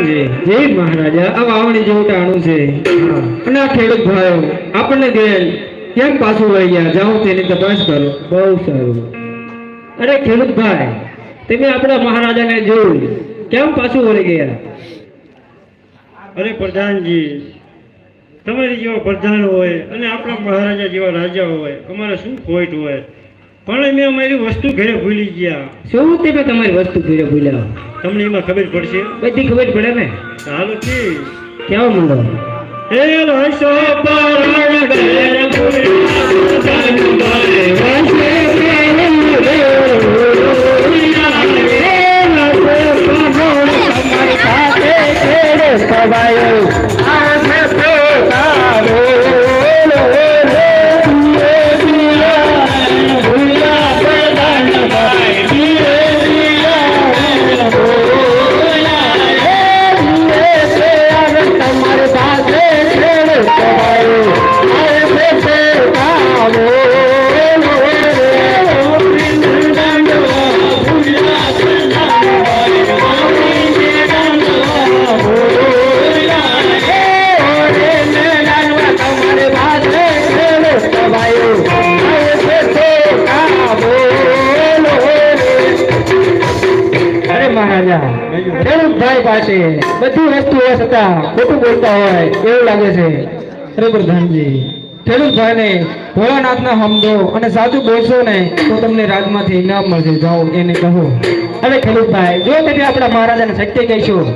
ખેડૂત ભાઈ, તમે આપણા મહારાજાને જોયું. કેમ પાછું વળી ગયા? અરે પ્રધાનજી, તમારી જેવા પ્રધાન હોય અને આપણા મહારાજા જેવા રાજા હોય, અમારે શું ખોટ હોય? પણ અમે અમારી વસ્તુ ઘરે ભૂલી ગયા. શું તમે તમારી વસ્તુ ઘરે ભૂલ્યા? તમને એમાં ખબર પડશે? બધી ખબર પડે ને? ચાલો ઠીક. કેવા માંડો હે રસો પરાણ ઘેર મહારાજા ખેડૂત પાસે. બધી વસ્તુ હોવા છતાં ખોટું બોલતા હોય એવું લાગે છે. અરે પ્રધાનજી ખેડૂત ભોળાનાથના હમદો અને સાચું બોલશો ને તો તમને રાજમાંથી ઇનામ મળશે જાઓ એને કહો. અરે ખેડૂતભાઈ જો તમે આપણા મહારાજાને સત્ય કહીશું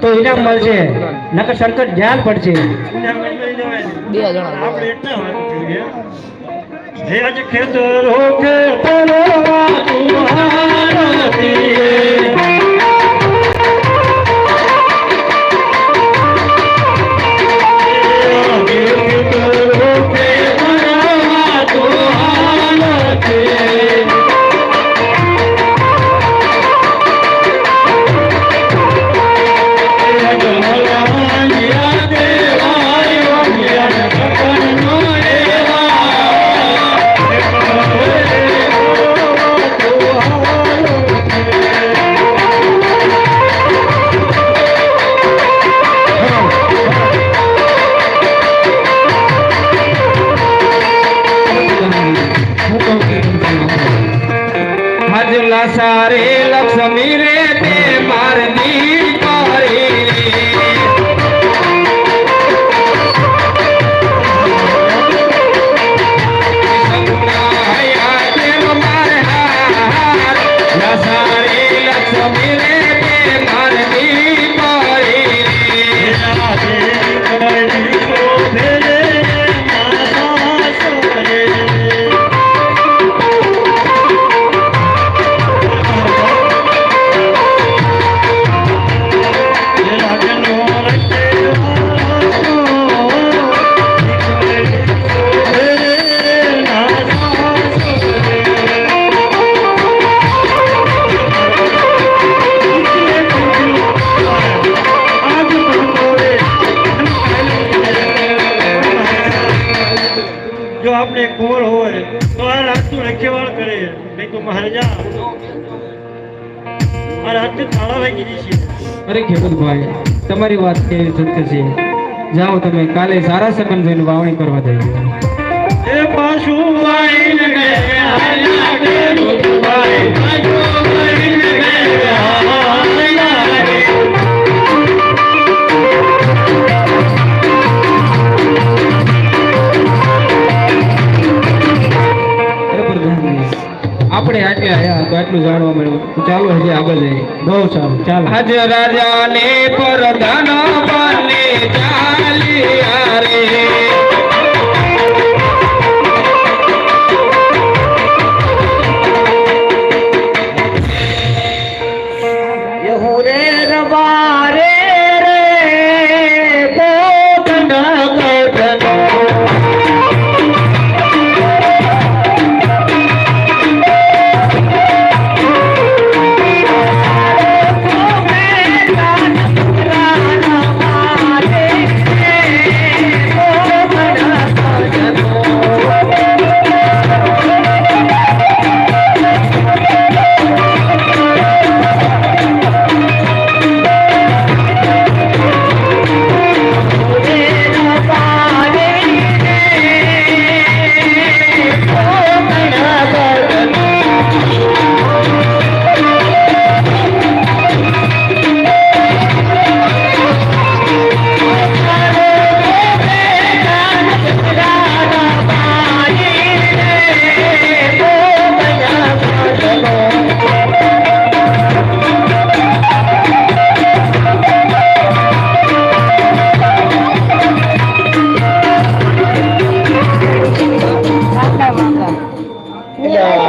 તો ઇનામ મળશે નકર સંકટ ધ્યાન પડશે. આપણે એટલા હે આજ ખેતરો ખેતરો હજલા સારે લક્ષ્મી રે તે મારની આપણે કુંવર હોય તો આ રાતનું રખેવાળ કરે. નહીં તો મહારાજા આ રાતને તાળા વાગી જશે અરે ખેડૂત તમારી વાત કે સત્ય છે? જાઓ તમે કાલે સારા સંબંધ થઈને વાવણી કરવા જઈએ. એ પાછું ગયા તો આટલું જાણવા મળ્યું. ચાલો હજી આગળ જઈએ. બહુ સારું. ચાલો. રાજા ને પ્રધાન બને ચાલ્યા રે.